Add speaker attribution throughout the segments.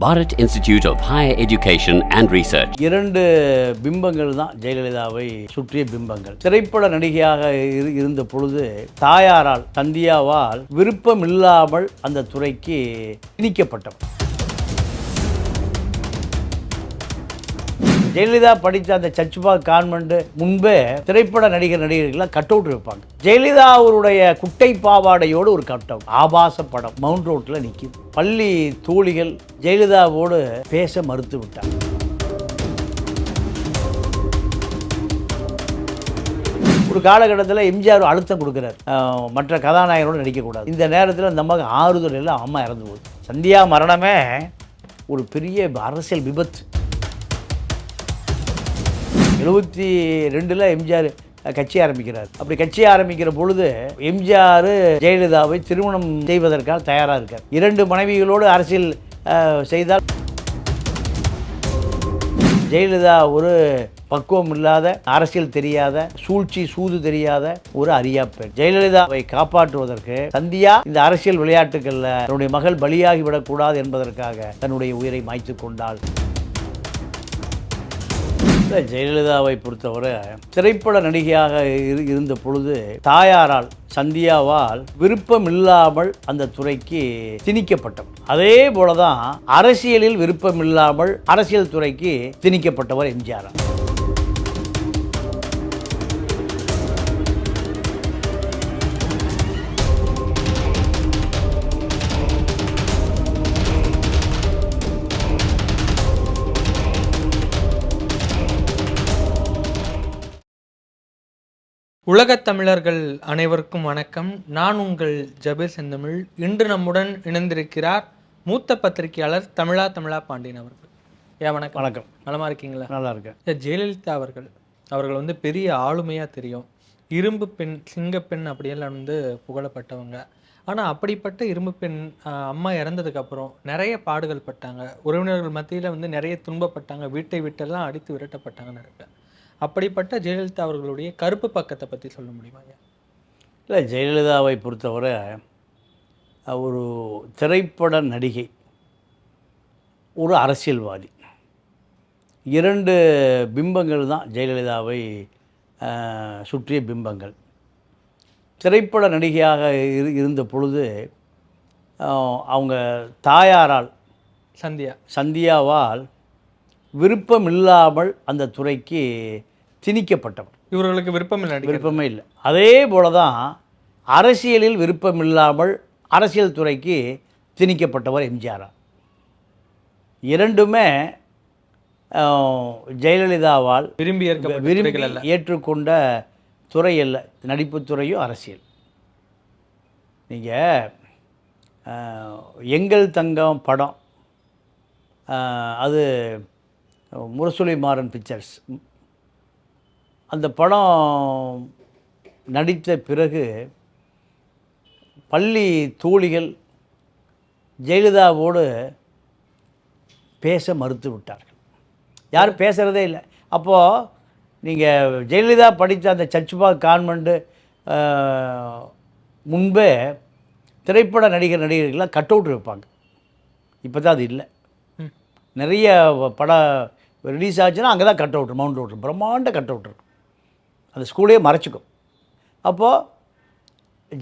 Speaker 1: Bharat institute of higher education and research.
Speaker 2: இரண்டு பிம்பங்கள் தான் ஜெயலலிதாவை சுற்றிய பிம்பங்கள். திரைப்பட நடிகையாக இரு- இருந்த பொழுது தாயாரால் தந்தியாவால் விருப்பம் இல்லாமல் அந்த துறைக்கு திணிக்கப்பட்டவர் ஜெயலலிதா படித்த அந்த சச்சுபா கான்வெண்ட் முன்பே திரைப்பட நடிகர் நடிகர்கள்லாம் கட் அவுட் வைப்பாங்க ஜெயலலிதா அவருடைய குட்டை பாவாடையோடு ஒரு கட் அவுட் ஆபாச படம் மவுண்ட் ரோட்டில் நிற்கிது பள்ளி தோழிகள் ஜெயலலிதாவோடு பேச மறுத்து விட்டாங்க. ஒரு காலகட்டத்தில் எம்ஜிஆர் அழுத்தம் கொடுக்குறாரு. மற்ற கதாநாயகனோடு நடிக்கக்கூடாது. இந்த நேரத்தில் அந்த அம்மாவுக்கு ஆறுதல் எல்லாம் அம்மா இறந்து போகுது. சந்தியா மரணமே ஒரு பெரிய அரசியல் விபத்து. எழுபத்தி ரெண்டில் எம்ஜிஆர் கட்சி ஆரம்பிக்கிறார். அப்படி கட்சி ஆரம்பிக்கிற பொழுது எம்ஜிஆர் ஜெயலலிதாவை திருமணம் செய்வதற்காக தயாராக இருக்கார். இரண்டு மனைவிகளோடு அரசியல் செய்தால் ஜெயலலிதா ஒரு பக்குவம் இல்லாத அரசியல் தெரியாத சூழ்ச்சி சூது தெரியாத ஒரு அரியா பெண். ஜெயலலிதாவை காப்பாற்றுவதற்கு சந்தியா இந்த அரசியல் விளையாட்டுகளில் தன்னுடைய மகள் பலியாகி விடக்கூடாது என்பதற்காக தன்னுடைய உயிரை மாய்த்து கொண்டாள். இல்லை ஜெயலலிதாவை பொறுத்தவரை திரைப்பட நடிகையாக இரு- இருந்த பொழுது தாயாரால் சந்தியாவால் விருப்பம் இல்லாமல் அந்த துறைக்கு திணிக்கப்பட்டவர். அதே போலதான் அரசியலில் விருப்பம் இல்லாமல் அரசியல் துறைக்கு திணிக்கப்பட்டவர் எம்ஜிஆர்.
Speaker 3: உலகத் தமிழர்கள் அனைவருக்கும் வணக்கம். நான் உங்கள் ஜபீர் செந்தமிழ். இன்று நம்முடன் இணைந்திருக்கிறார் மூத்த பத்திரிகையாளர் தமிழா தமிழா பாண்டியன் அவர்கள். ஏன் வணக்கம்.
Speaker 2: வணக்கம்.
Speaker 3: நலமா இருக்கீங்களா?
Speaker 2: நல்லா இருக்கேன்.
Speaker 3: ஏ, ஜெயலலிதா அவர்கள். அவர்கள் வந்து பெரிய ஆளுமையாக தெரியும். இரும்பு பெண் சிங்கப்பெண் அப்படியெல்லாம் வந்து புகழப்பட்டவங்க. ஆனால் அப்படிப்பட்ட இரும்பு பெண் அம்மா இறந்ததுக்கு அப்புறம் நிறைய பாடுகள் பட்டாங்க. உறவினர்கள் மத்தியில் வந்து நிறைய துன்பப்பட்டாங்க. வீட்டை விட்டெல்லாம் அடித்து விரட்டப்பட்டாங்கன்னு இருக்கு. அப்படிப்பட்ட ஜெயலலிதா அவர்களுடைய கருப்பு பக்கத்தை பற்றி சொல்ல முடியுமா ஐயா?
Speaker 2: இல்லை ஜெயலலிதாவை பொறுத்தவரை ஒரு திரைப்பட நடிகை ஒரு அரசியல்வாதி. இரண்டு பிம்பங்கள் தான் ஜெயலலிதாவை சுற்றிய பிம்பங்கள். திரைப்பட நடிகையாக இரு இருந்த பொழுது அவங்க தாயாரால்
Speaker 3: சந்தியா.
Speaker 2: சந்தியாவால் விருப்பம் இல்லாமல் அந்த துறைக்கு திணிக்கப்பட்டவர்.
Speaker 3: இவர்களுக்கு விருப்பம் இல்லை
Speaker 2: விருப்பமே இல்லை. அதே போல தான் அரசியலில் விருப்பம் இல்லாமல் அரசியல் துறைக்கு திணிக்கப்பட்டவர் எம்ஜிஆர். இரண்டுமே ஜெயலலிதாவால்
Speaker 3: விரும்பி
Speaker 2: விரும்பி ஏற்றுக்கொண்ட துறை அல்ல. நடிப்புத் துறையும் அரசியல். நீங்கள் எங்கள் தங்கம் படம் அது முரசொலி மாறன் பிக்சர்ஸ். அந்த படம் நடித்த பிறகு பள்ளி தோழிகள் ஜெயலலிதாவோடு பேச மறுத்து விட்டார்கள். யாரும் பேசுகிறதே இல்லை. அப்போது நீங்கள் ஜெயலலிதா படித்த அந்த சர்ச்பா கான்வெண்ட்டு முன்பே திரைப்பட நடிகர் நடிகர்கள்லாம் கட் அவுட் வைப்பாங்க இப்போ தான் அது இல்லை. நிறைய பட ரிலீஸ் ஆச்சுன்னா அங்கே தான் கட் அவுட்ரு மவுண்ட் அவுட்ரு பிரம்மாண்ட கட் அவுட் அந்த ஸ்கூலே மறைச்சிக்கும். அப்போது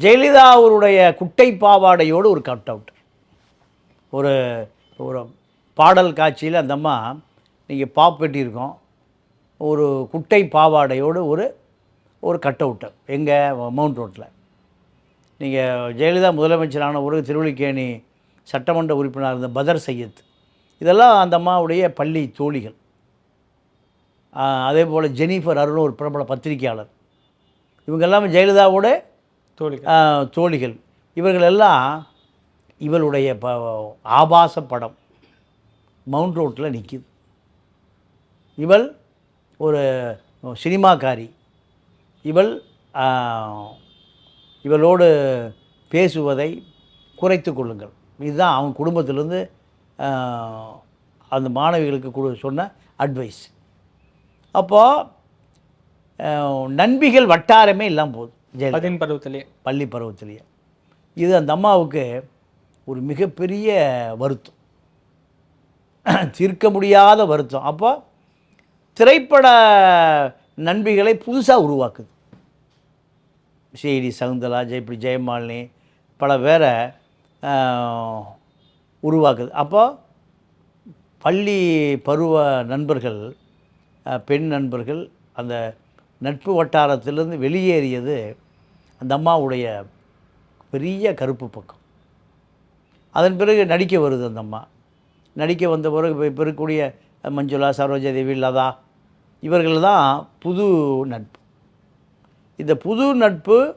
Speaker 2: ஜெயலலிதா அவருடைய குட்டை பாவாடையோடு ஒரு கட் அவுட் ஒரு ஒரு பாடல் காட்சியில் அந்த அம்மா நீங்கள் பாப் வெட்டியிருக்கோம். ஒரு குட்டை பாவாடையோடு ஒரு ஒரு கட் அவுட்டு எங்கே? மவுண்ட் ரோட்டில் நீங்கள் ஜெயலலிதா முதலமைச்சரான ஒரு திருவள்ளிக்கேணி சட்டமன்ற உறுப்பினர் இருந்த பதர் சையத். இதெல்லாம் அந்த அம்மாவுடைய பள்ளி தோழிகள். அதே போல் ஜெனிஃபர் அருண் ஒரு பிரபல பத்திரிகையாளர். இவங்க எல்லாமே ஜெயலலிதாவோட
Speaker 3: தோழிகள்.
Speaker 2: தோழிகள். இவர்கள் எல்லாம் இவளுடைய ப ஆபாச படம் மவுண்ட் ரோட்டில் நிற்கிது இவள் ஒரு சினிமாக்காரி. இவள் இவளோடு பேசுவதை குறைத்து கொள்ளுங்கள். இதுதான் அவன் குடும்பத்திலேருந்து அந்த மாணவிகளுக்கு கொடு சொன்ன அட்வைஸ் அப்போது நண்பிகள் வட்டாரமே இல்லாமல் போகுது. ஜெயலலிதா.
Speaker 3: பருவத்திலேயே
Speaker 2: பள்ளி பருவத்திலேயே. இது அந்த அம்மாவுக்கு ஒரு மிகப்பெரிய வருத்தம். தீர்க்க முடியாத வருத்தம். அப்போ திரைப்பட நண்பிகளை புதுசாக உருவாக்குது. சிஐடி சகுந்தலா ஜெயப்படி ஜெயமாலினி பல பேரை ஆஹ், உருவாக்குது. அப்போ பள்ளி பருவ நண்பர்கள் பெண் நண்பர்கள் அந்த நட்பு வட்டாரத்திலிருந்து வெளியேறியது அந்த அம்மாவுடைய பெரிய கருப்பு பக்கம். அதன் பிறகு நடிக்க வருது அந்த அம்மா. நடிக்க வந்த பிறகு இப்போ இருக்கக்கூடிய மஞ்சுளா சரோஜா தேவி லதா இவர்கள் தான் புது நட்பு. இந்த புது நட்பு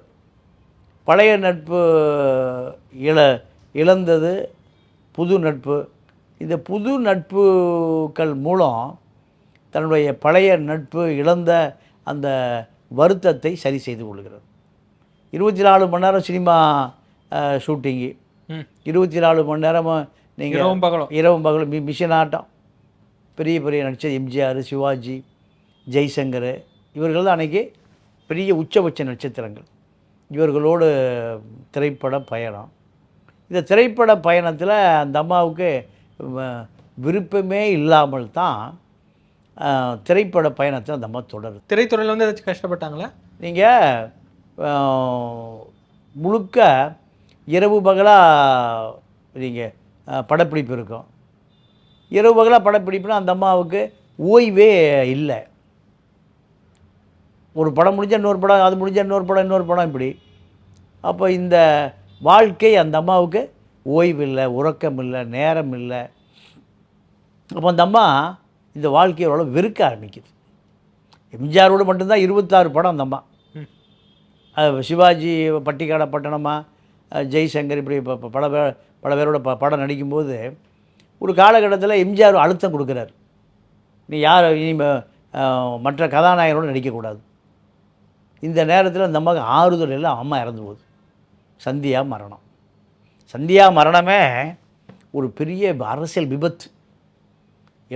Speaker 2: பழைய நட்பு இழ இழந்தது புது நட்பு. இந்த புது நட்புகள் மூலம் தன்னுடைய பழைய நட்பு இழந்த அந்த வருத்தத்தை சரி செய்து கொள்கிறது. இருபத்தி நாலு மணி நேரம் சினிமா ஷூட்டிங்கு. இருபத்தி நாலு மணி நேரமும் நீங்கள்
Speaker 3: இரவும் பகலும்.
Speaker 2: இரவும் பகலும் மி மிஷன் ஆட்டம். பெரிய பெரிய நடிச்ச எம்ஜிஆர் சிவாஜி ஜெய்சங்கர் இவர்கள் தான் அன்றைக்கி பெரிய உச்சபட்ச நட்சத்திரங்கள். இவர்களோடு திரைப்பட பயணம். இந்த திரைப்பட பயணத்தில் அந்த அம்மாவுக்கு விருப்பமே இல்லாமல் தான் திரைப்பட பயணத்தை அந்த அம்மா தொடருது.
Speaker 3: திரைத்துறையில் வந்து ஏதாச்சும் கஷ்டப்பட்டாங்களா?
Speaker 2: நீங்கள் முழுக்க இரவு பகலாக நீங்கள் படப்பிடிப்பு இருக்கும். இரவு பகலாக படப்பிடிப்புனா அந்த அம்மாவுக்கு ஓய்வே இல்லை. ஒரு படம் முடிஞ்ச இன்னொரு படம் அது முடிஞ்ச இன்னொரு படம் இன்னொரு படம் இப்படி. அப்போ இந்த வாழ்க்கை அந்த அம்மாவுக்கு ஓய்வு இல்லை உறக்கம் இல்லை நேரம் இல்லை. அப்போ அந்த அம்மா இந்த வாழ்க்கையை ஓரளவு வெறுக்க ஆரம்பிக்குது. எம்ஜிஆரோடு மட்டும்தான் இருபத்தாறு படம் அந்த அம்மா.
Speaker 3: ம்
Speaker 2: சிவாஜி பட்டிக்காட பட்டணமா ஜெய்சங்கர் இப்படி ப- ப- பல பேர் பல பேரோட ப படம் நடிக்கும்போது ஒரு காலகட்டத்தில் எம்ஜிஆர் அழுத்தம் கொடுக்குறாரு. நீ யார் இனி ம- மற்ற கதாநாயகனோடு நடிக்கக்கூடாது. இந்த நேரத்தில் அந்த அம்மாவுக்கு ஆறுதல் எல்லாம் அம்மா இறந்து போகுது. சந்தியா மரணம். சந்தியா மரணமே ஒரு பெரிய அரசியல் விபத்து.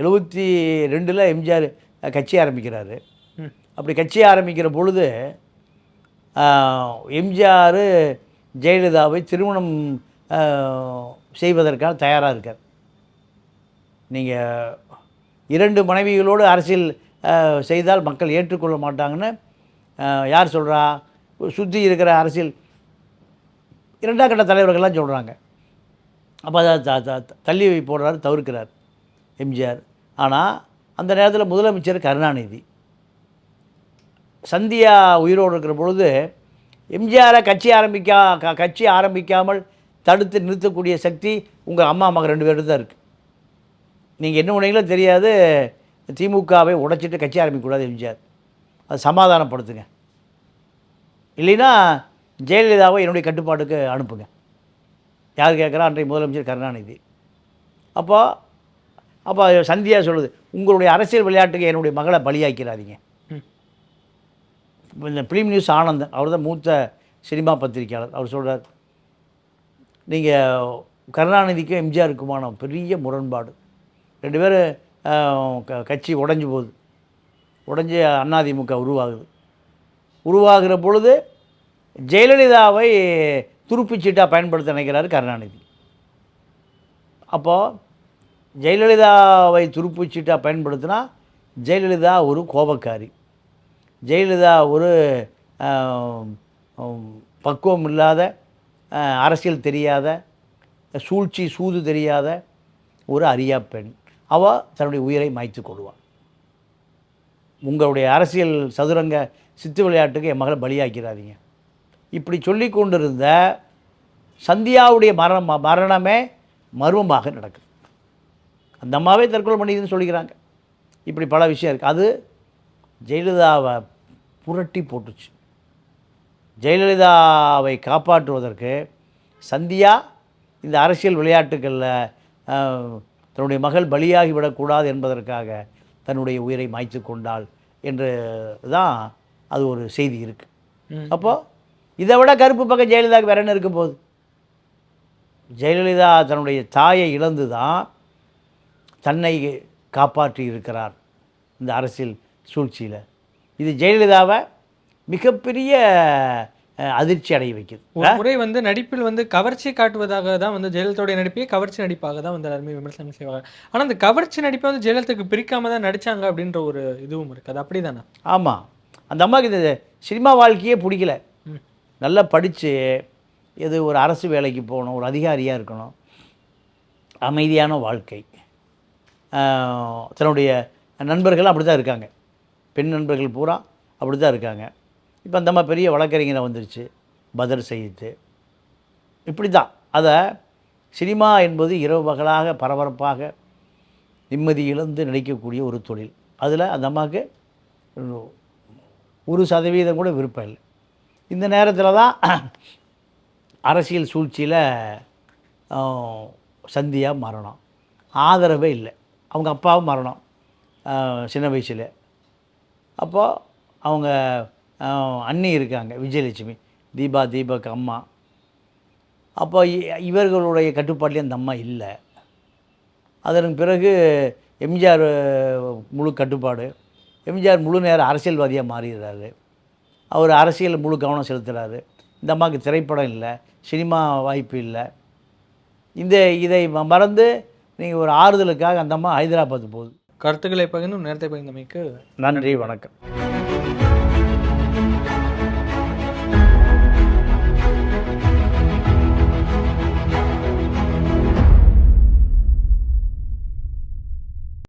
Speaker 2: எழுபத்தி ரெண்டில் எம்ஜிஆர் கட்சி ஆரம்பிக்கிறாரு. அப்படி கட்சி ஆரம்பிக்கிற பொழுது எம்ஜிஆர் ஜெயலலிதாவை திருமணம் செய்வதற்காக தயாராக இருக்கார். நீங்கள் இரண்டு மனைவிகளோடு அரசியல் செய்தால் மக்கள் ஏற்றுக்கொள்ள மாட்டாங்கன்னு யார் சொல்கிறா சுற்றி இருக்கிற அரசியல் இரண்டாம் கட்ட தலைவர்கள்லாம் சொல்கிறாங்க அப்போ அதை தள்ளி போடுறாரு தவிர்க்கிறார். எம்ஜிஆர். ஆனால் அந்த நேரத்தில் முதலமைச்சர் கருணாநிதி. சந்தியா உயிரோடு இருக்கிற பொழுது எம்ஜிஆரை கட்சி ஆரம்பிக்கா க- கட்சி ஆரம்பிக்காமல் தடுத்து நிறுத்தக்கூடிய சக்தி உங்கள் அம்மா மகள் ரெண்டு பேரும் தான் இருக்குது நீங்கள் என்ன பண்ணீங்களோ தெரியாது. திமுகவை உடைச்சிட்டு கட்சி ஆரம்பிக்கக்கூடாது எம்ஜிஆர். அது சமாதானப்படுத்துங்க. இல்லைன்னா ஜெயலலிதாவை என்னுடைய கட்டுப்பாட்டுக்கு அனுப்புங்க. யார் கேட்குறா? அன்றைய முதலமைச்சர் கருணாநிதி. அப்போது அப்போ சந்தியா சொல்லுது உங்களுடைய அரசியல் விளையாட்டுக்கு என்னுடைய மகளை பலியாக்கிறாதீங்க. இந்த ஃபிலிம் நியூஸ் ஆனந்தன் அவர் தான் மூத்த சினிமா பத்திரிக்கையாளர் அவர் சொல்கிறார் நீங்கள் கருணாநிதிக்கும் எம்ஜிஆருக்குமான பெரிய முரண்பாடு. ரெண்டு பேரும் க கட்சி உடஞ்சி போகுது. உடஞ்சி அதிமுக உருவாகுது. உருவாகிற பொழுது ஜெயலலிதாவை துருப்பிச்சீட்டாக பயன்படுத்த நினைக்கிறாரு கருணாநிதி. அப்போது ஜெயலலிதாவை துருப்புச்சீட்டாக பயன்படுத்தினா ஜெயலலிதா ஒரு கோபக்காரி. ஜெயலலிதா ஒரு பக்குவம் இல்லாத அரசியல் தெரியாத சூழ்ச்சி சூது தெரியாத ஒரு அரியா பெண். அவள் தன்னுடைய உயிரை மாய்த்து கொள்வாள். உங்களுடைய அரசியல் சதுரங்க சித்து விளையாட்டுக்கு என் மகளை பலியாக்கிறாதீங்க. இப்படி சொல்லி கொண்டிருந்த சந்தியாவுடைய மரணம் மரணமே மர்மமாக நடக்குது. அந்த அம்மாவே தற்கொலை பண்ணிதுன்னு சொல்லிக்கிறாங்க. இப்படி பல விஷயம் இருக்குது அது ஜெயலலிதாவை புரட்டி போட்டுச்சு. ஜெயலலிதாவை காப்பாற்றுவதற்கு சந்தியா இந்த அரசியல் விளையாட்டுகளில் தன்னுடைய மகள் பலியாகி விடக்கூடாது என்பதற்காக தன்னுடைய உயிரை மாய்த்து கொண்டாள் என்று தான் அது ஒரு செய்தி இருக்குது. அப்போது இதை விட கருப்பு பக்கம் ஜெயலலிதாவுக்கு வேற என்ன இருக்க போகுது ஜெயலலிதா தன்னுடைய தாயை இழந்து தான் தன்னை காப்பாற்றி இருக்கிறார் இந்த அரசியல் சூழ்ச்சியில். இது ஜெயலலிதாவை மிகப்பெரிய அதிர்ச்சி அடைய வைக்குது.
Speaker 3: ஒரு முறை வந்து நடிப்பில் வந்து கவர்ச்சி காட்டுவதாக தான் வந்து ஜெயலலிதாவுடைய நடிப்பையே கவர்ச்சி நடிப்பாக தான் வந்து எல்லாருமே விமர்சனம் செய்வாங்க. ஆனா அந்த கவர்ச்சி நடிப்பை வந்து ஜெயலலிதாக்கு பிரிக்காம தான் நடிச்சாங்க அப்படின்ற ஒரு இதுவும் இருக்கு. அது அப்படிதானே
Speaker 2: ஆமாம் அந்த அம்மாவுக்கு இந்த சினிமா வாழ்க்கையே பிடிக்கல. நல்லா படித்து எது ஒரு அரசு வேலைக்கு போகணும் ஒரு அதிகாரியாக இருக்கணும். அமைதியான வாழ்க்கை. தன்னுடைய நண்பர்கள் அப்படி தான் இருக்காங்க. பெண் நண்பர்கள் பூரா அப்படி தான் இருக்காங்க. இப்போ அந்தம்மா பெரிய வழக்கறிஞராக வந்துருச்சு. பதர் செய்து. இப்படி தான் அதை சினிமா என்பது இரவு பகலாக பரபரப்பாக நிம்மதி இழந்து நடிக்கக்கூடிய ஒரு தொழில். அதில் அந்த அம்மாவுக்கு ஒரு சதவீதம் கூட விருப்பம் இல்லை. இந்த நேரத்தில் தான் அரசியல் சூழ்ச்சியில் சந்தியாக மரணம் ஆதரவே இல்லை. அவங்க அப்பாவும் மரணம் சின்ன வயசில். அப்போது அவங்க அண்ணி இருக்காங்க விஜயலட்சுமி தீபா தீபக் அம்மா. அப்போ இ- இவர்களுடைய கட்டுப்பாட்டிலே அந்த அம்மா இல்லை. அதன் பிறகு எம்ஜிஆர் முழு கட்டுப்பாடு. எம்ஜிஆர் முழு நேரம் அரசியல்வாதியாக மாறிடுறாரு. அவர் அரசியல் முழு கவனம் செலுத்துகிறாரு இந்த அம்மாவுக்கு திரைப்படம் இல்லை சினிமா வாய்ப்பு இல்லை. இந்த இதை மறந்து நீங்கள் ஒரு ஆறுதலுக்காக அந்த அம்மா ஹைதராபாத் போகுது.
Speaker 3: கருத்துக்களை பகிர்ந்து நேரத்தை பகிர்ந்தமைக்கு
Speaker 2: நன்றி வணக்கம்.